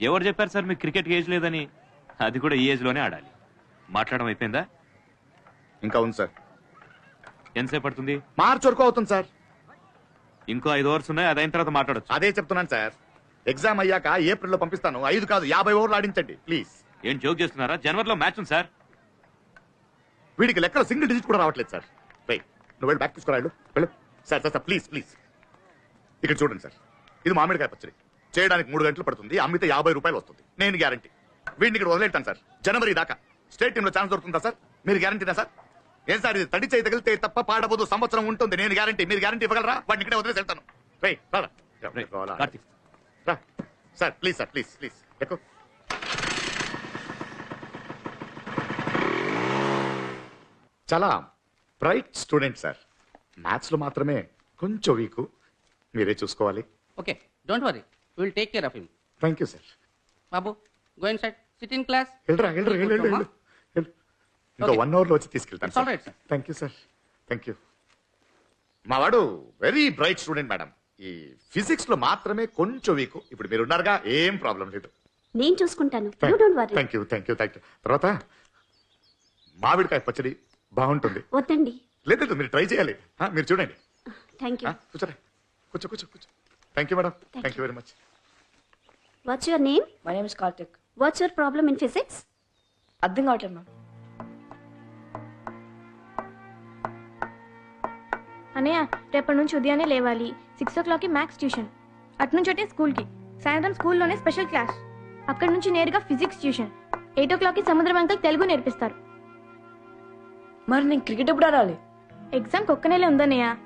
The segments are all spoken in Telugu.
ఎవరు చెప్పారు సార్ మీకు క్రికెట్ ఏజ్ లేదని? అది కూడా ఈ ఏజ్లోనే ఆడాలి. మాట్లాడడం అయిపోయిందా? ఇంకా ఉంది సార్. ఎంతసేపు పడుతుంది? మార్చ్ వరకు అవుతుంది సార్. ఇంకో ఐదు ఓవర్స్ ఉన్నాయి అది అయిన తర్వాత మాట్లాడొచ్చు. అదే చెప్తున్నాను సార్. ఎగ్జామ్ అయ్యాక ఏప్రిల్లో పంపిస్తాను. ఐదు కాదు యాభై ఓవర్లు ఆడించండి ప్లీజ్. ఏం జోక్ చేస్తున్నారా? జనవరిలో మ్యాచ్ ఉంది సార్. వీడికి లెక్కలో సింగిల్ డిజిట్ కూడా రావట్లేదు సార్. వెయ్ నువ్వు వెళ్ళి బ్యాక్ తీసుకురాడు వెళ్ళు. Sir sir sir please please. ఇక్కడ చూడండి సార్. ఇది మామిడికాయ పచ్చడి. చేయడానికి మూడు గంటలు పడుతుంది అమ్మితే యాభై రూపాయలు వస్తుంది. నేను గ్యారంటీ. వీడిని ఇక్కడ వదిలేస్తాను సార్. జనవరి దాకా. స్టేట్ టీంలో ఛాన్స్ దొరుకుతుందా సార్? మీరు గ్యారంటీనా సార్? ఏం సార్ ఇది? తడి చేయి తగిలితే తప్ప పాడబోదు సంవత్సరం ఉంటుంది. నేను గ్యారంటీ. మీరు గ్యారంటీ ఇవ్వగలరా? వాడిని ఇక్కడే వదిలేసి వెళ్తాను. రారా. కార్తీక్. రా. Sir please sir please please. ఎక్కువ చాలా బ్రైట్ స్టూడెంట్ సార్. మ్యాథ్స్లో మాత్రమే కొంచెం వీక్. మీరే చూసుకోవాలి. Okay, don't worry. We'll take care of him. Thank you sir Babu, go inside. Sit in class. వెళ్ళరా వెళ్ళరా వెళ్ళు వెళ్ళు, వెళ్ళు వెళ్ళు. ఇంకో. వన్ అవర్లో వచ్చి తీసుకెళ్తాను sir. Thank you sir thank you మా వాడు వెరీ బ్రైట్ స్టూడెంట్ మేడం ఈ ఫిజిక్స్లో మాత్రమే కొంచెం వీక్ ఇప్పుడు మీరు ఉన్నారుగా ఏం ప్రాబ్లం లేదు. నేను చూసుకుంటాను. You don't worry thank you thank you thank you తర్వాత మామిడికాయ పచ్చడి బాగుంటుంది. వద్దండి. లేదు లేదు, మీరు ట్రై చేయాలి. మీరు చూడండి. థ్యాంక్ యూ కూర్చోరా. కూర్చో కూర్చో కూర్చో. Thank you madam Thank thank you very much what's your name my name is Karthik what's your problem in physics అర్థం కావట్లేదు మ్యామ్ అన్నయ్య రేపటి నుంచి ఉదయాన్నే లేవాలి. సిక్స్ ఓ క్లాక్కి మ్యాథ్స్ ట్యూషన్ అటు నుంచి అంటే స్కూల్కి. సాయంత్రం స్కూల్లోనే స్పెషల్ క్లాస్ అక్కడి నుంచి నేరుగా ఫిజిక్స్ ట్యూషన్ ఎయిట్ ఓ క్లాక్కి సముద్రం అంకల్ తెలుగు నేర్పిస్తారు. మరి నేను క్రికెట్ ఎప్పుడు ఆడాలి? ఎగ్జామ్కి ఒక్క నెలే ఉందన్నయ్య.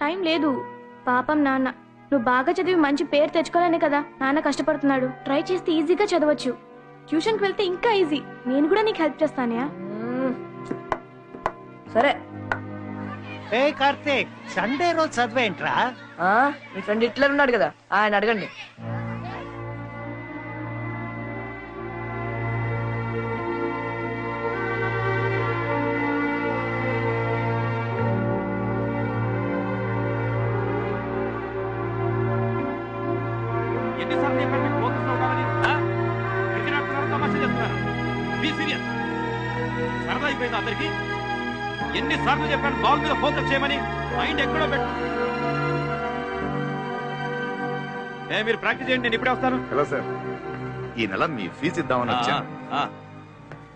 టైం లేదు. పాపం నాన్న. నువ్వు బాగా చదివి మంచి పేరు తెచ్చుకోవాలనే కదా? నాన్న కష్టపడుతున్నాడు. ట్రై చేస్తే ఈజీగా చదవచ్చు. ట్యూషన్కి వెళ్తే ఇంకా ఈజీ నేను కూడా నీకు హెల్ప్ చేస్తానయ్యా మ్మ్. సరే. ఏ కార్తీక్ సండే రోజు చదివేంట్రా? ఆ, మీ ఫ్రెండ్ హిట్లర్ ఉన్నాడు కదా. ఆయన అడగండి. ఎన్నిసార్లు చెప్పాను మీకు లో ఉండాలని? క్రికెట్ ఆడుతున్నారు, తమాషా చేస్తున్నారు. Be serious. సరదా అయిపోయింది అందరికి ఎన్నిసార్లు చెప్పాను బాల్ మీద ఫోకస్ చేయమని మైండ్ ఎక్కడో పెట్టు ఏ మీరు ప్రాక్టీస్ చేయండి నేను ఇప్పుడే వస్తాను హలో సార్ ఈ నెల మీ ఫీజు ఇద్దామని వచ్చాను.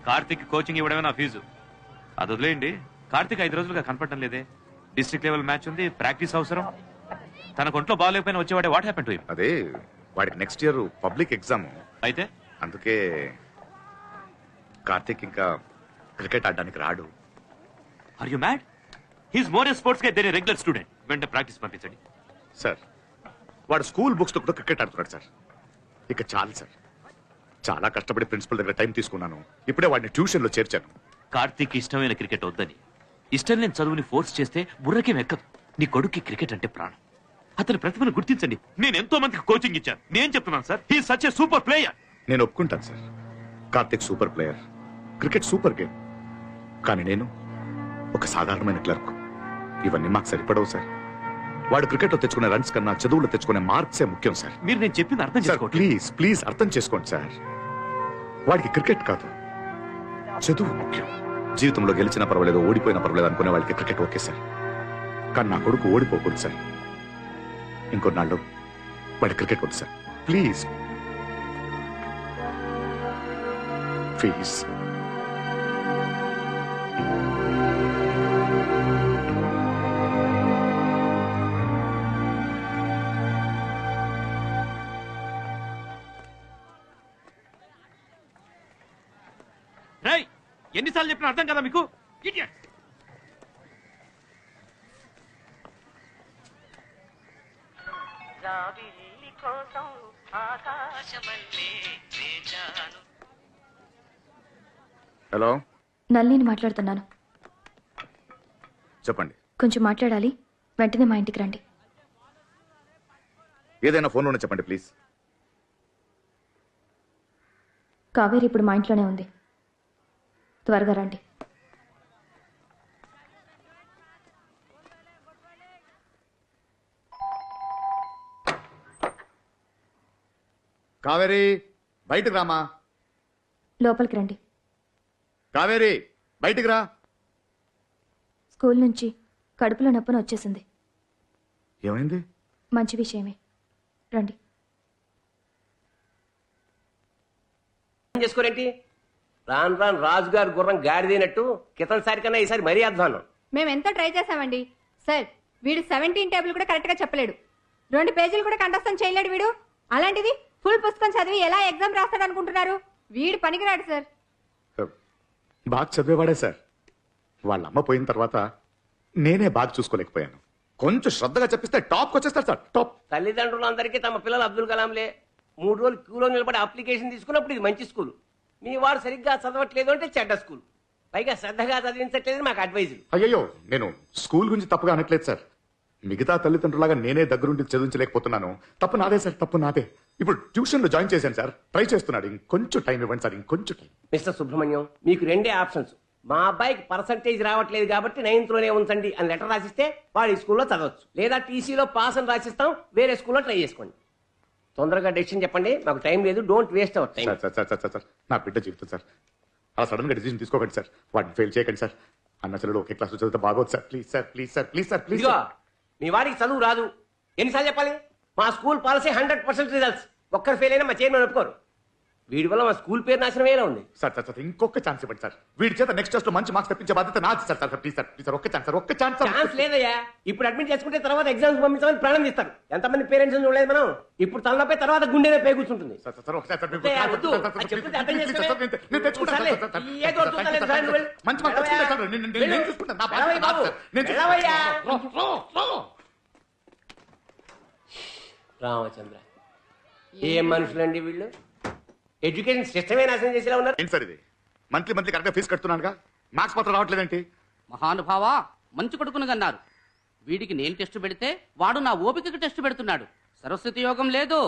కార్తీక్ కోచింగ్ ఇవ్వడమే నా ఫీజు అది వదిలేయండి కార్తీక్ ఐదు రోజులుగా కనపడటం లేదే డిస్ట్రిక్ట్ లెవెల్ మ్యాచ్ ఉంది ప్రాక్టీస్ అవసరం తన ఒంట్లో బాగాలేకపోయినా వచ్చేవాడే వాట్ హ్యాపెన్ టు అదే వాడికి నెక్స్ట్ ఇయర్ పబ్లిక్ ఎగ్జామ్ అయితే? అందుకే కార్తీక్ ఇంకా క్రికెట్ ఆడడానికి రాడు. Are you mad he's more sports కే దేని రెగ్యులర్ స్టూడెంట్ వెంటనే ప్రాక్టీస్ పంపించండి. సార్ వాడు స్కూల్ బుక్స్లో కూడా క్రికెట్ ఆడుతున్నాడు సార్. ఇక చాలు సార్. చాలా కష్టపడి ప్రిన్సిపల్ దగ్గర టైం తీసుకున్నాను. ఇప్పుడే వాడిని ట్యూషన్లో చేర్చాను. కార్తీక్ ఇష్టమైన క్రికెట్ వద్దని. ఇష్టం లేని చదువుని ఫోర్స్ చేస్తే బుర్రకేం ఎక్కదు నీ కొడుక్కి క్రికెట్ అంటే ప్రాణం. అతని ప్రతిభను గుర్తించండి. నేను ఎంతో మందికి కోచింగ్ ఇచ్చాను. నేను చెప్తున్నాను sir. He such a super player నేను ఒప్పుకుంటాను sir. Karthik super player cricket super game కానీ నేను ఒక సాధారణమైన క్లర్క్ ఇవన్నీ మాకు సరిపడవు సార్. వాడు క్రికెట్లో తెచ్చుకునే రన్స్ కన్నా చదువులో తెచ్చుకునే మార్క్సే ముఖ్యం సార్. మీరు నేను చెప్పింది అర్థం సార్ చేసుకోవట్లేదు. ప్లీజ్ ప్లీజ్ అర్థం చేసుకోండి సార్. వాడికి క్రికెట్ కాదు చదువు ముఖ్యం. జీవితంలో గెలిచినా పర్వాలేదు ఓడిపోయినా పర్వాలేదు అనుకునే వాళ్ళకి క్రికెట్ ఓకే సార్. కానీ నా కొడుకు ఓడిపోకూడదు సార్. ఇంకొన్నాళ్ళు వాడి క్రికెట్ వద్దు సార్. ప్లీజ్. ప్లీజ్. ఎన్నిసార్లు చెప్పిన అర్థం కదా మీకు? Idiots hello? నల్లిని మాట్లాడుతున్నాను. చెప్పండి. కొంచెం మాట్లాడాలి. వెంటనే మా ఇంటికి రండి. ఏదైనా ఫోన్లోనే చెప్పండి ప్లీజ్. కావేరి ఇప్పుడు మా ఇంట్లోనే ఉంది. త్వరగా రండి. కావేరి బయటకు రామా? లోపలికి రండి. కావేరి బయటికి రా. స్కూల్ నుంచి కడుపులో నొప్పున వచ్చేసింది. ఏమైంది? మంచి విషయమే. రండి. చేసుకోరేంటి? రాను రాను రాజు గారు గుర్రం గాడిదైనట్టు క్రితం సారి కన్నా ఈసారి మరీ అధ్వానం మేము ఎంతో ట్రై చేసామండి సార్ వీడు సెవెంటీన్ టేబుల్ కూడా కరెక్ట్గా చెప్పలేడు. రెండు పేజీలు కూడా కంఠస్థం చేయలేడు వీడు. అలాంటిది ఫుల్ పుస్తకం చదివి ఎలా ఎగ్జామ్ రాస్తాడు అనుకుంటున్నారు? వీడు పనికిరాడు సార్. బాగా చదివేవాడే సార్. వాళ్ళ అమ్మ పోయిన తర్వాత నేనే బాగా చూసుకోలేకపోయాను. కొంచెం శ్రద్ధగా చెప్పిస్తే టాప్ వచ్చేస్తారు సార్. టాప్. తల్లిదండ్రులందరికీ తమ పిల్లలు అబ్దుల్ కలాంలే. మూడు రోజులు క్యూలో నిలబడి అప్లికేషన్ తీసుకున్నప్పుడు ఇది మంచి స్కూల్. మీ వాడు సరిగ్గా చదవట్లేదు అంటే చెడ్డ స్కూల్. పైగా శ్రద్ధగా చదివించట్లేదు మాకు అడ్వైజులు అయ్యయ్యో నేను స్కూల్ గురించి తప్పుగా అనట్లేదు సార్. మిగతా తల్లిదండ్రులాగా నేనే దగ్గరుండి చదివించలేకపోతున్నాను. తప్పు నాదే సార్ తప్పు నాదే. ఇప్పుడు ట్యూషన్లో జాయిన్ చేశాను సార్. ట్రై చేస్తున్నాడు. ఇంకొంచెం టైం ఇవ్వండి సార్. ఇంకొంచెం టైం మిస్టర్ సుబ్రహ్మణ్యం మీకు రెండే ఆప్షన్స్. మా అబ్బాయికి పర్సంటేజ్ రావట్లేదు కాబట్టి నైన్త్లోనే ఉంచండి అని లెటర్ రాసిస్తే వాడు ఈ స్కూల్లో చదవచ్చు. లేదా టీసీలో పాస్ అని రాసిస్తాం వేరే స్కూల్లో ట్రై చేసుకోండి. తొందరగా డెసిషన్ చెప్పండి. మాకు టైం లేదు. Don't waste our time sir sir sir sir sir sir. నా బిడ్డ జీవితం సార్. అలా సడన్గా డిసిజన్ తీసుకోకండి సార్. వాటిని ఫెయిల్ చేయకండి సార్. అన్న చెల్లెలు ఒకే క్లాస్ చదివితే బాగోదు sir. Please sir please sir please sir please మీ వాడికి చదువు రాదు. ఎన్నిసార్లు చెప్పాలి? మా school policy hundred percent results ఒక్కరు ఫెయిల్ అయినా మా చైర్మన్ ఒప్పుకోరు వీడి వల్ల మా స్కూల్ పేరు నాశనం ఎలా ఉంది సార్ సార్ సార్ ఇంకొక ఛాన్స్ ఇవ్వండి సార్ వీడి చేత నెక్స్ట్ టెస్ట్లో మంచి మార్క్స్ తెప్పించే బాధ్యత నాది sir sir please sir please sir ఒక్క ఛాన్స్ సార్ ఒక్క ఛాన్స్ ఛాన్స్ లేదయ్యా ఇప్పుడు అడ్మిట్ చేసుకుంటే తర్వాత ఎగ్జామ్స్ పంపించమని ప్రాణం తీస్తారు ఎంతమంది పేరెంట్స్ చూడలేదు మనం ఇప్పుడు తలనొప్పి తర్వాత గుండెనే పే కూర్చుంటుంది. మంచి మార్క్స్ తెచ్చుకుంటాను సార్ నేను- నేను- నేను చూసుకుంటాను నా బాధ్యత వెళ్ళవయ్య నాది బాబు. సార్. నేను వెళ్ళవయ్యా. చూసుకుంటాను. రామచంద్ర. ఏం మనుషులండి వీళ్ళు? ఎడ్యుకేషన్ సిస్టమే నాశనం చేసేలా ఉన్నారు? ఏంటి సార్ ఇది? మంత్లీ మంత్లీ కరెక్ట్గా ఫీజు కడుతున్నానుగా? మార్క్స్ మాత్రం రావట్లేదేంటి? మహానుభావా మంచి కొడుకును కన్నారు వీడికి నేను టెస్ట్ పెడితే వాడు నా ఓపికకి టెస్ట్ పెడుతున్నాడు. సరస్వతి యోగం లేదు.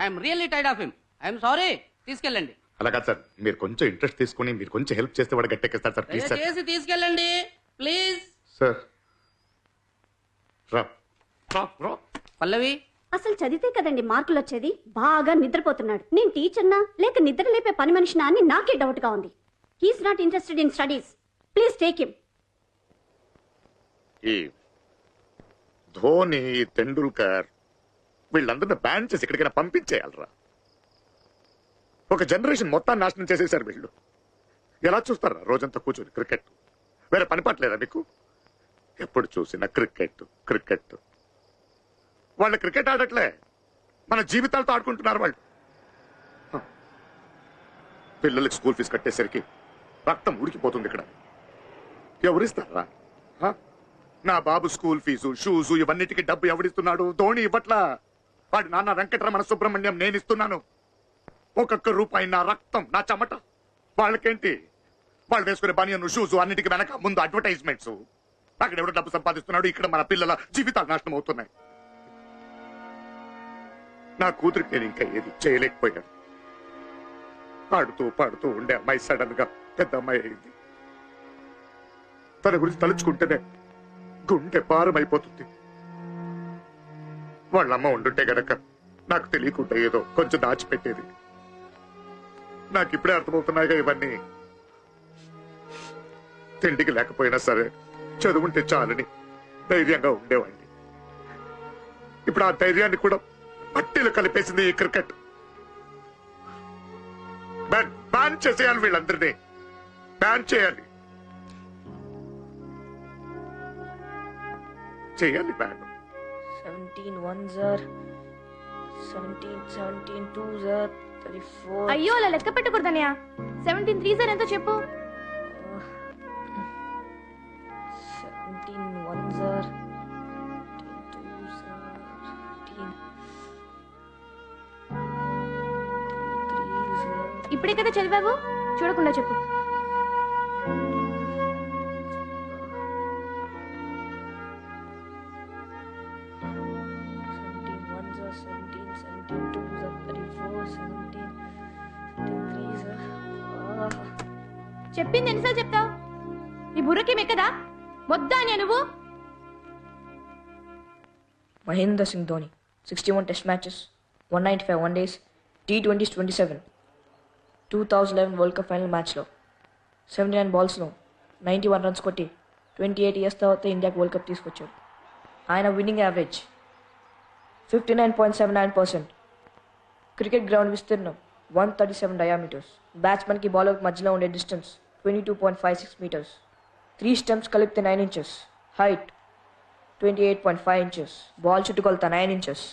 ఐఎమ్ రియల్లీ టైడ్ ఆఫ్ హిమ్ ఐఎమ్ సారీ తీసుకెళ్ళండి. అలా కాదు సార్. మీరు కొంచెం ఇంట్రెస్ట్ తీసుకుని మీరు కొంచెం హెల్ప్ చేస్తే వాడు గట్టెక్కిస్తారు సార్. Please sir. దయచేసి తీసుకెళ్ళండి. Please sir. రా. రా రా. అసలు చదివితే కదండి మార్కులు వచ్చేది బాగా నిద్రపోతున్నాడు. నేను టీచర్నా? లేక నిద్ర లేపే పని మనిషినా అని నాకే డౌట్గా ఉంది. He's not interested in studies please take him ఈ ధోని తెండూల్కర్ వీళ్ళందరినీ బ్యాన్ చేసి ఎక్కడికైనా పంపించేయాలరా. ఒక జనరేషన్ మొత్తాన్ని నాశనం చేసేసారు వీళ్ళు. ఎలా చూస్తారా రోజంతా కూర్చొని క్రికెట్? వేరే పని పట్టలేదా మీకు? ఎప్పుడు చూసినా క్రికెట్ క్రికెట్. వాళ్ళు క్రికెట్ ఆడట్లే. మన జీవితాలతో ఆడుకుంటున్నారు వాళ్ళు. పిల్లలకి స్కూల్ ఫీజు కట్టేసరికి రక్తం ఉడికిపోతుంది ఇక్కడ. ఎవరిస్తారా? హ? నా బాబు స్కూల్ ఫీజు షూజు ఇవన్నిటికి డబ్బు ఎవడిస్తున్నాడు? ధోని ఇవ్వట్లా? వాడి నాన్న వెంకటరమణ సుబ్రహ్మణ్యం నేను ఇస్తున్నాను. ఒక్కొక్క రూపాయి నా రక్తం నా చెమట. వాళ్ళకేంటి? వాళ్ళు వేసుకునే బనియన్ షూజు అన్నిటికీ వెనక ముందు అడ్వర్టైజ్మెంట్స్. అక్కడ ఎవడో డబ్బు సంపాదిస్తున్నాడు ఇక్కడ మన పిల్లల జీవితాలు నాశనం అవుతున్నాయి. నా కూతురికి నేను ఇంకా ఏది చేయలేకపోయాను. పాడుతూ పాడుతూ ఉండే అమ్మాయి సడన్గా పెద్ద అమ్మాయి అయింది. తన గురించి తలుచుకుంటేనే గుండె భారమైపోతుంది. అయిపోతుంది వాళ్ళమ్మ ఉండుంటే గనక నాకు తెలియకుండా ఏదో కొంచెం దాచిపెట్టేది. నాకు ఇప్పుడే అర్థమవుతున్నాయిగా ఇవన్నీ. తిండికి లేకపోయినా సరే చదువుంటే చాలని ధైర్యంగా ఉండేవాడిని. ఇప్పుడు ఆ ధైర్యాన్ని కూడా పట్టీలు కలిపేసింది ఈ క్రికెట్. బ్యాన్ చేసేయాలి వీళ్ళందరినీ. బ్యాన్ చేయాలి. చేయాలి బ్యాన్. సెవెంటీన్ వన్ జార్ సెవెంటీన్ సెవెంటీన్ టూ జార్ థర్టీ ఫోర్ అయ్యో అలా లెక్క పెట్టకూడదనయ్య సెవెంటీన్ త్రీ సార్ ఎంతో చెప్పు. ఇప్పుడే కదా చదివావు? చూడకుండా చెప్పు. చెప్పింది ఎన్నిసార్లు చెప్తావు? నీ బుర్రకి మెక్కదా? వద్దా అని నువ్వు? Mahendra Singh Dhoni sixty one test matches one ninety five one days T twenties twenty seven two thousand eleven world cup final మ్యాచ్లో సెవెంటీ నైన్ బాల్స్లో నైంటీ వన్ రన్స్ కొట్టి ట్వంటీ ఎయిట్ ఇయర్స్ తర్వాత ఇండియాకి వరల్డ్ కప్ తీసుకొచ్చాడు. ఆయన winning average fifty nine point seven nine percent cricket ground విస్తీర్ణం వన్ థర్టీ సెవెన్ డయామీటర్స్ బ్యాట్స్మెన్కి బౌలర్ మధ్యలో ఉండే distance twenty two point five six metres three stumps కలిపితే nine inches height twenty eight point five inches ball చుట్టుకొలత నైన్ ఇంచెస్